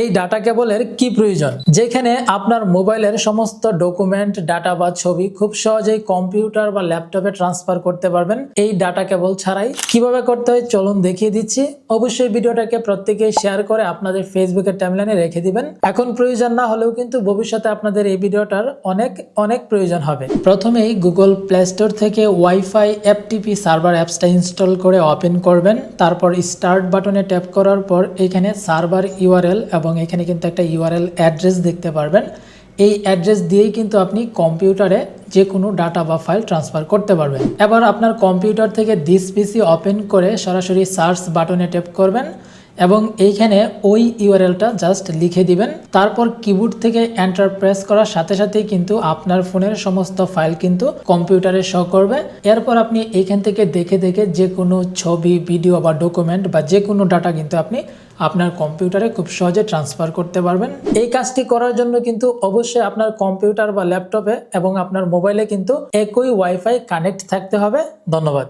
এই ডাটা কেবলের কি প্রয়োজন? যেখানে আপনার মোবাইলের সমস্ত ডকুমেন্ট ডাটা বা ছবি খুব সহজেই কম্পিউটার বা ল্যাপটপে ট্রান্সফার করতে পারবেন। এই ডাটা কেবল ছাড়াই কীভাবে করতে হয় চলুন দেখিয়ে দিচ্ছি। অবশ্যই ভিডিওটাকে প্রত্যেকেই শেয়ার করে আপনাদের ফেসবুকের টাইমলাইনে রেখে দিবেন। এখন প্রয়োজন না হলেও কিন্তু ভবিষ্যতে আপনাদের এই ভিডিওটার অনেক অনেক প্রয়োজন হবে। প্রথমেই গুগল প্লে স্টোর থেকে ওয়াইফাই এফটিপি সার্ভার অ্যাপসটা ইনস্টল করে ওপেন করবেন। তারপর স্টার্ট বাটনে ট্যাপ করার পর এখানে সার্ভার ইউআরএল এবং এখানে কিন্তু একটা ইউআরএল অ্যাড্রেস দেখতে পারবেন। এই অ্যাড্রেস দিয়েই কিন্তু আপনি কম্পিউটারে যে কোনো ডাটা বা ফাইল ট্রান্সফার করতে পারবেন। এবার আপনার কম্পিউটার থেকে দিস পিসি ওপেন করে সরাসরি সার্চ বাটনে ট্যাপ করবেন। এবং এইখানে ওই ইউআরএলটা জাস্ট লিখে দিবেন। তারপর কিবোর্ড থেকে এন্টার প্রেস করার সাথে সাথেই কিন্তু আপনার ফোনের সমস্ত ফাইল কিন্তু কম্পিউটারে শো করবে। এরপর আপনি এইখান থেকে দেখে দেখে যে কোনো ছবি ভিডিও বা ডকুমেন্ট বা যে কোনো ডাটা কিন্তু আপনি আপনার কম্পিউটারে খুব সহজে ট্রান্সফার করতে পারবেন। এই কাজটি করার জন্য কিন্তু অবশ্যই আপনার কম্পিউটার বা ল্যাপটপে এবং আপনার মোবাইলে কিন্তু একই ওয়াইফাই কানেক্ট থাকতে হবে। ধন্যবাদ।